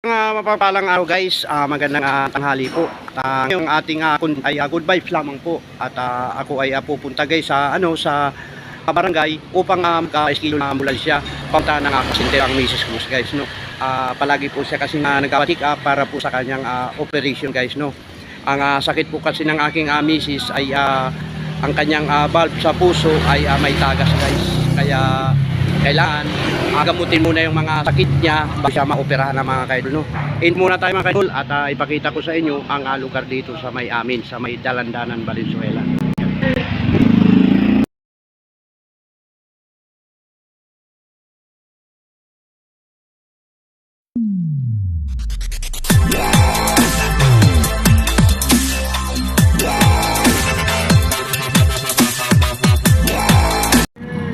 Mga mapapalang araw guys, Ah, magandang ah, tanghali po. Uh, yung ating kun- ay ah, good vibes lamang po at ah, ako ay ah, pupunta guys sa ano sa barangay upang uh, magka-eskilo ng ambulansya punta ng uh, pasyente ang Mrs. Cruz guys no. Ah, palagi po siya kasi uh, nagpa-check up para po sa kanyang ah, operation guys no. Ang ah, sakit po kasi ng aking uh, Mrs. ay ah, ang kanyang ah, valve sa puso ay ah, may tagas guys. Kaya kailangan uh, gamutin muna yung mga sakit niya bago siya maoperahan ng mga kaidol no. In muna tayo mga kaidol at ah, ipakita ko sa inyo ang ah, lugar dito sa may amin sa may Dalandanan Valenzuela.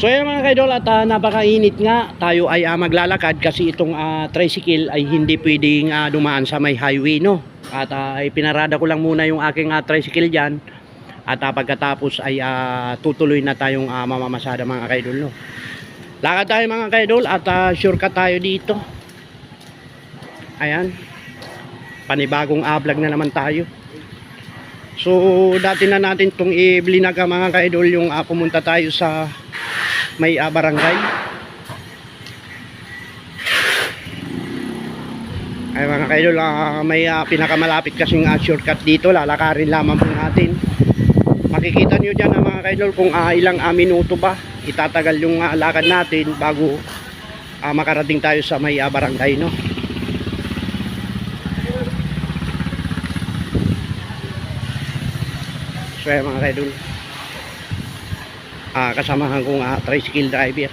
So yan mga kaidol at ah, napakainit nga tayo ay ah, maglalakad kasi itong ah, tricycle ay hindi pwedeng ah, dumaan sa may highway no. At ah, ay pinarada ko lang muna yung aking ah, tricycle diyan at ah, pagkatapos ay ah, tutuloy na tayong ah, mamamasada mga kaidol no. Lakad tayo mga kaidol at ah, shortcut tayo dito. Ayan. Panibagong vlog na naman tayo. So dati na natin tong i-blinaga mga kaidol yung ah, pumunta tayo sa may ah, barangay. Ay mga kaidol, ah, may ah, pinakamalapit kasing ah, shortcut dito, lalakarin lamang po natin. Makikita nyo dyan ah, mga kaidol kung ah, ilang ah, minuto ba itatagal yung ah, lakad natin bago ah, makarating tayo sa may ah, barangay no. So mga kaidol ah, kasamahan kong ah, tricycle driver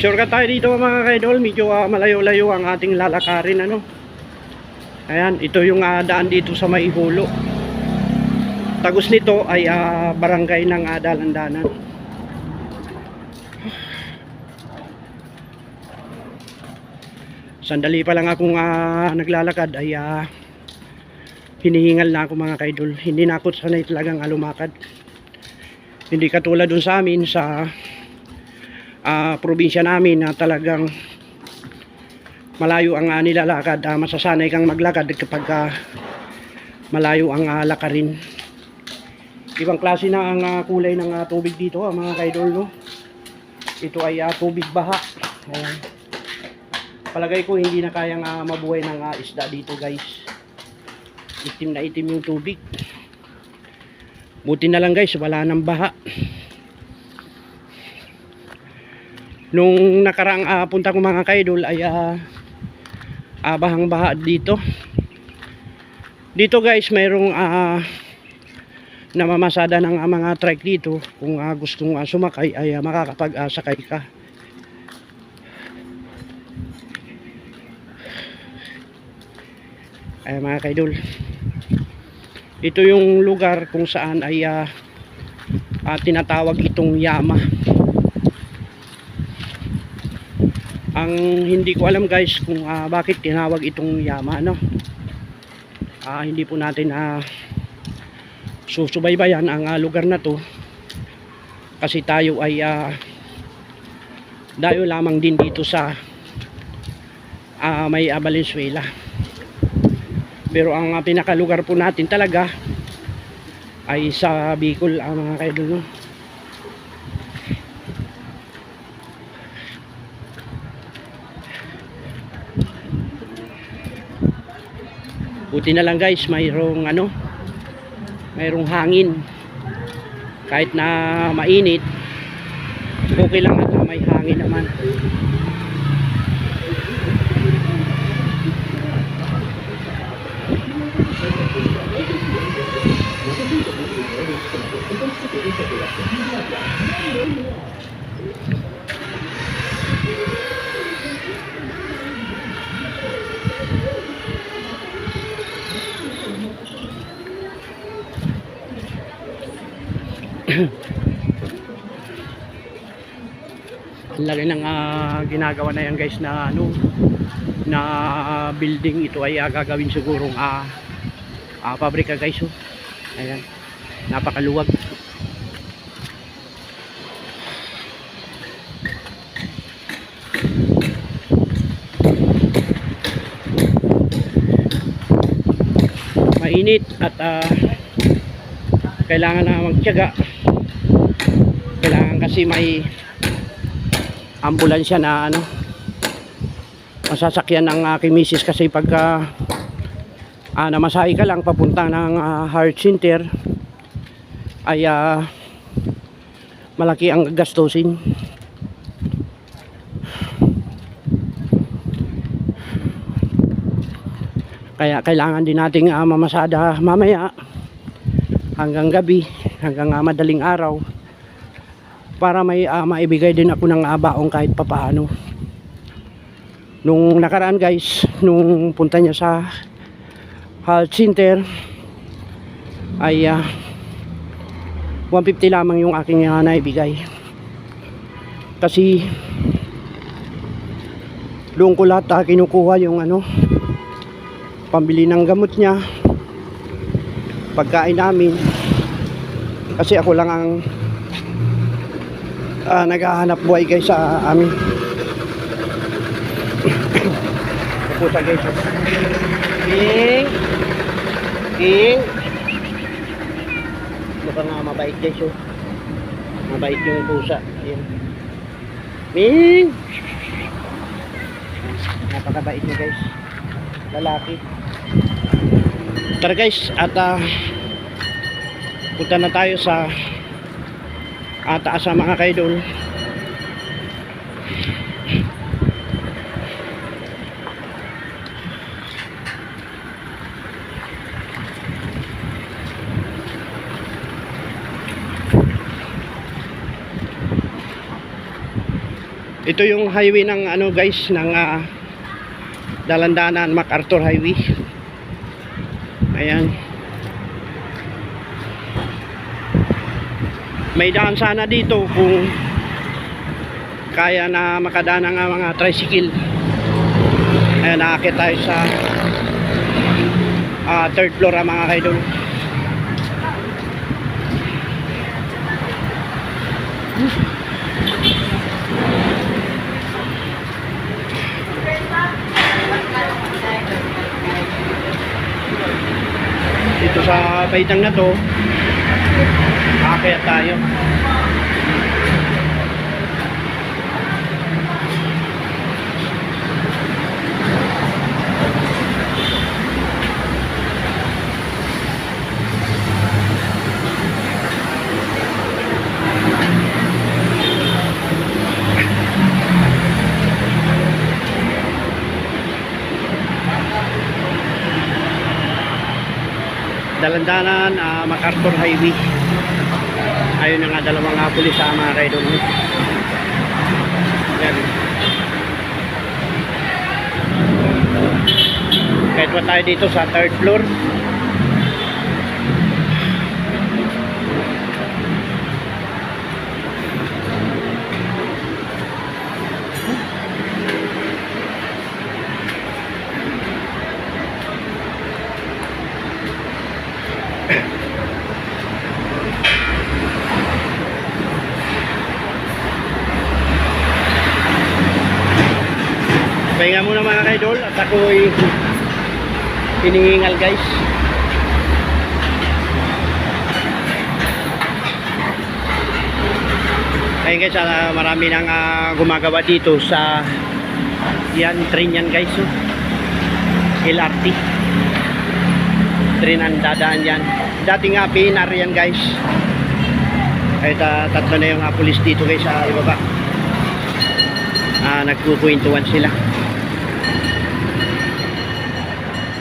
Shortcut tayo dito mga kaidol, medyo ah, malayo-layo ang ating lalakarin ano. Ayan, ito yung ah, daan dito sa may hulo. Tagos nito ay ah, barangay ng uh. Sandali pa lang akong ah, naglalakad ay ah, hinihingal na ako mga kaidol. Hindi na ako sanay talagang ah, lumakad. Hindi katulad dun sa amin sa ah, probinsya namin na talagang malayo ang uh, nilalakad uh, masasanay kang maglakad kapag uh, malayo ang uh, lakarin. Ibang klase na ang uh, kulay ng uh, tubig dito uh, mga kaidol no? Ito ay uh, tubig baha. Ayan. palagay ko hindi na kayang uh, mabuhay ng uh, isda dito guys. Itim na itim yung tubig. Buti na lang guys wala nang baha. Nung nakaraang uh, punta ko mga kaidol ay uh, uh, bahang baha dito. Dito guys mayroong uh, namamasada ng uh, mga trike dito. Kung uh, gustong uh, sumakay ay uh, makakapag uh, sakay ka. Ay mga kaidol. Ito yung lugar kung saan ay uh, uh, tinatawag itong Yama ang hindi ko alam guys kung uh, bakit tinawag itong Yama no? Uh, hindi po natin uh, susubaybayan ang uh, lugar na to. Kasi tayo ay uh, dayo lamang din dito sa uh, may uh, Valenzuela. Pero ang uh, pinakalugar po natin talaga ay sa Bicol uh, mga kaidol no buti na lang guys mayroong ano mayroong hangin kahit na mainit okay lang at may hangin naman Thank you. ang laki ng uh, ginagawa na yan guys na ano na building. Ito ay uh, gagawin sigurong uh, ah, uh, pabrika guys oh. ayan. Napakaluwag. Mainit at uh, kailangan na magtiyaga. Kailangan kasi may ambulansya na ano masasakyan ng aking misis kasi pagka ah, namasahe ka lang papunta ng ah, heart center ay ah, malaki ang gastusin kaya kailangan din nating ah, mamasada mamaya hanggang gabi hanggang ah, madaling araw para may ah, maibigay din ako ng ah, baong kahit papaano. Nung nakaraan guys nung punta niya sa health center ay ah, 150 lamang yung aking uh, naibigay. Kasi doon ko lahat ah, kinukuha yung ano pambili ng gamot niya pagkain namin. Kasi ako lang ang ah, naghahanap buhay guys sa amin. Ito po siya guys. King. King. Mukhang nga mabait guys oh. mabait yung pusa. Ayan. Ming napakabait niya guys. Lalaki tara guys at ah, punta na tayo sa uh, taas sa mga kaidol. Ito yung highway ng ano guys ng ah, dalandanan MacArthur Highway ayan. May daan sana dito kung kaya na makadaan ng mga tricycle. Ayan naakit tayo sa ah, third floor ah, mga kaidol. dito sa paitang na to akit tayo dalandanan uh, MacArthur Highway. Ayun na nga dalawang nga pulis sa mga kaidol yan kahit tayo dito sa third floor Pahinga muna mga kaidol at ako'y hiningal guys. Ayun guys, ah, marami nang ah, gumagawa dito sa yan, train yan guys. Oh. LRT. Train ang dadaan yan. Dating nga PNR yan guys. Kahit ah, tatlo na yung ah, pulis dito guys sa ibaba. Ah, nagkukwentuhan sila.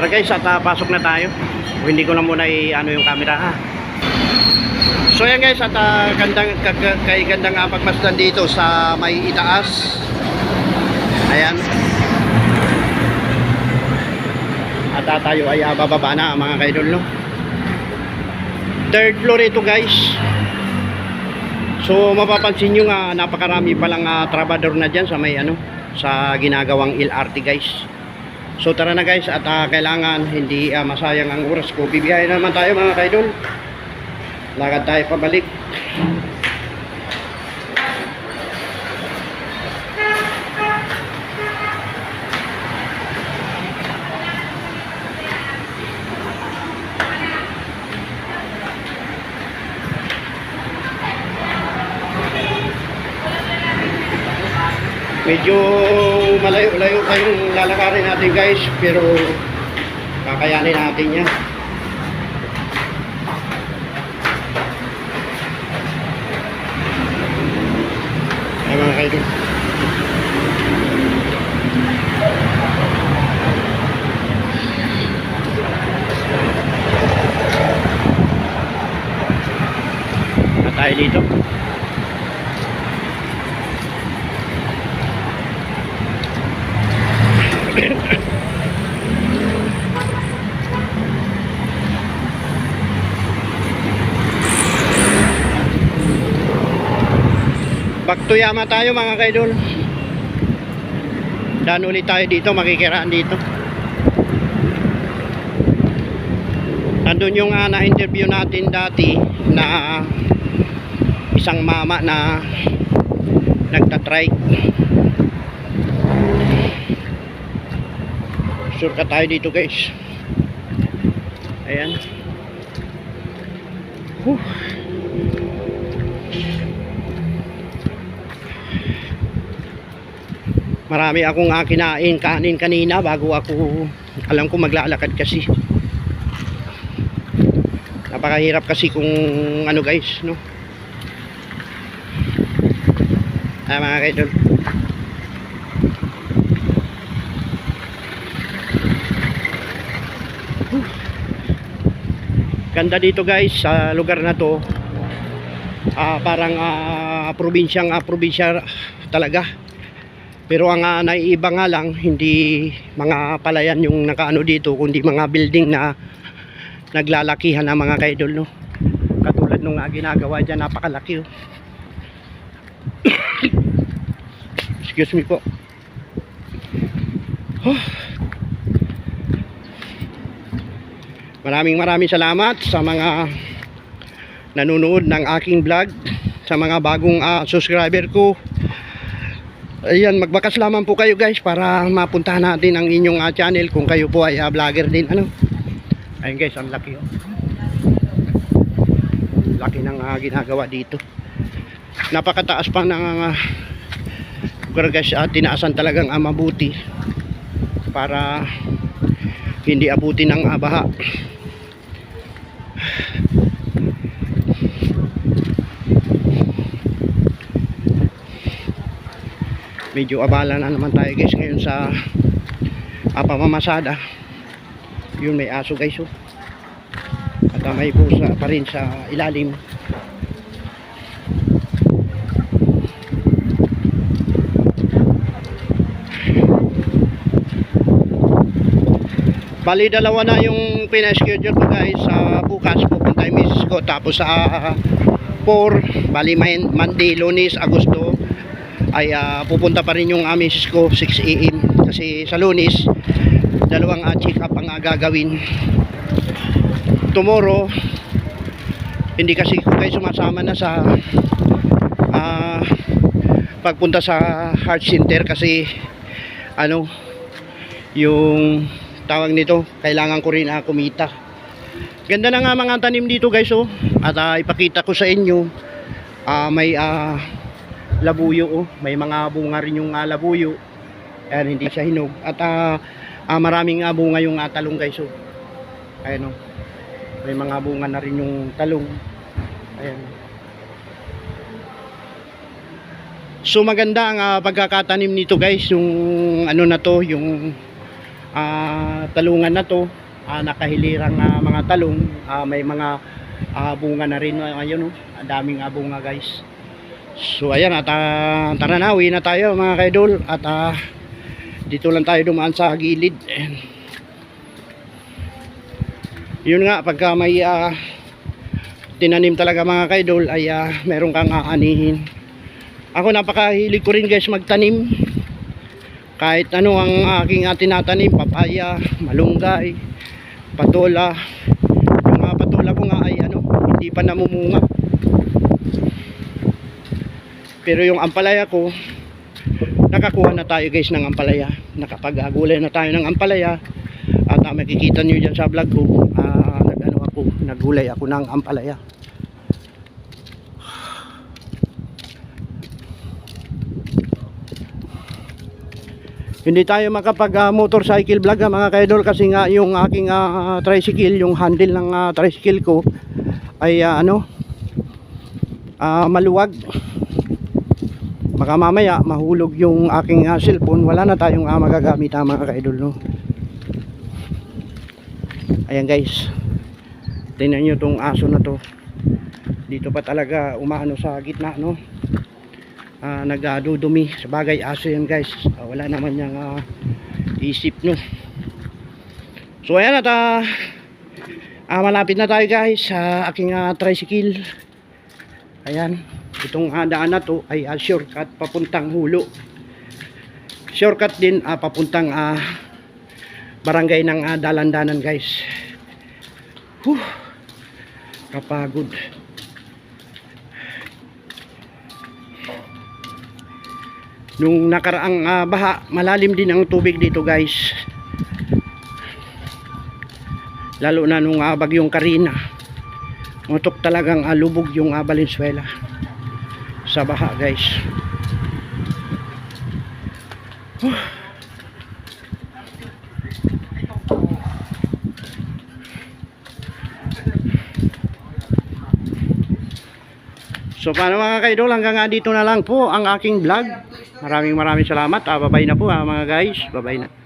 Tara guys, at ah, pasok na tayo. O, hindi ko na muna i-ano yung camera ha. So yan guys, at ah, gandang, kay gandang uh, pagmasdan dito sa may itaas. Ayan. At ah, tayo ay ah, bababa na mga kaidol no. Third floor ito guys. So mapapansin nyo nga napakarami palang uh, trabador na dyan sa may ano sa ginagawang LRT guys. So tara na guys at ah, kailangan hindi ah, masayang ang oras ko. Bibiyahe na naman tayo mga kaidol. Lakad tayo pabalik. Medyo malayo-layo kayong lalakarin natin guys pero kakayanin natin yan. Ay mga kaidol. Na tayo dito. Back to Yama tayo mga kaidol. Dan ulit tayo dito, makikiraan dito. Nandun yung ah, na-interview natin dati na isang mama na nagtatrike. Sure ka tayo dito guys. Ayan. Huh. Marami akong uh, kinain kanin kanina bago ako alam ko maglalakad kasi. Napakahirap kasi kung ano guys, no? Ah, mga kaidol. Ganda dito guys sa lugar na to. Ah, parang ah, probinsyang ah, probinsya talaga. Pero ang uh, naiiba nga lang, hindi mga palayan yung nakaano dito, kundi mga building na naglalakihan ng mga kaidol, no? Katulad nung uh, ginagawa dyan, napakalaki, oh. Excuse me po. Huh. Maraming maraming salamat sa mga nanonood ng aking vlog, sa mga bagong uh, subscriber ko, Ayan, magbakas lamang po kayo guys para mapuntahan natin ang inyong uh, channel kung kayo po ay uh, vlogger din. Ano? Ayun guys, ang laki oh. Laki ng uh, ginagawa dito. Napakataas pa ng uh, guys, uh, tinaasan talagang uh, mabuti para hindi abutin ng uh, baha. Medyo abala na naman tayo guys ngayon sa uh, pamamasada. Yun may aso guys oh. at uh, may pusa pa rin sa ilalim. Bali dalawa na yung pina-schedule ko guys. Sa bukas pupunta yung misis ko. Tapos sa uh, 4 bali Monday, Lunes, Agosto ay uh, pupunta pa rin yung uh, misis ko 6am kasi sa lunis dalawang uh, check up ang uh, gagawin. Tomorrow hindi kasi ko kayo sumasama na sa uh, pagpunta sa heart center kasi ano yung tawag nito kailangan ko rin uh, kumita. Ganda na nga mga tanim dito guys oh. At uh, ipakita ko sa inyo uh, may uh, labuyo oh. May mga bunga rin yung uh, labuyo. Ayan, hindi siya hinog. At uh, uh, maraming uh, bunga yung uh, talong guys oh. Ayan oh. May mga bunga na rin yung talong. Ayan. So maganda ang uh, pagkakatanim nito guys, yung ano na to, yung uh, talungan na to, uh, nakahilirang uh, mga talong, uh, may mga uh, bunga na rin ayun oh. Daming uh, bunga guys. So ayan at uh, tara na, uwi na tayo mga kaidol at uh, dito lang tayo dumaan sa gilid. Ayan. Yun nga pagka may uh, tinanim talaga mga kaidol ay ah, meron kang aanihin. Ako napakahilig ko rin guys magtanim. Kahit ano ang aking ah, tinatanim, papaya, malunggay, patola. Yung mga patola ko nga ay ano, hindi pa namumunga. Pero yung ampalaya ko, nakakuha na tayo guys ng ampalaya. Nakapag-agulay na tayo ng ampalaya. At ah, makikita nyo dyan sa vlog ko, ah, nag-ano ako, naggulay ako ng ampalaya. Hindi tayo makapag ah, motorcycle vlog mga kaidol kasi nga yung aking ah, tricycle, yung handle ng ah, tricycle ko ay ah, ano ah, maluwag. Baka mamaya mahulog yung aking ah, cellphone, wala na tayong ah, magagamit ah, mga kaidol no. Ayan guys. Tingnan niyo tong aso na to. Dito pa talaga umaano sa gitna no ah, nagdudumi sa bagay aso yan guys Ah, wala naman niyang ah, isip no so ayan at ah, ah, malapit na tayo guys sa aking ah, tricycle ayan itong daan na to ay ah, shortcut papuntang hulo shortcut din ah, papuntang ah, barangay ng ah, dalandanan guys Whew, kapagod Nung nakaraang ah, baha, malalim din ang tubig dito guys. Lalo na nung ah, bagyong Karina. Mutok talagang ah, lubog yung ah, Valenzuela sa baha guys. Huh. So paano mga kaidol, hanggang nga dito na lang po ang aking vlog. Maraming maraming salamat. Ah, bye na po ah, mga guys. Bye na.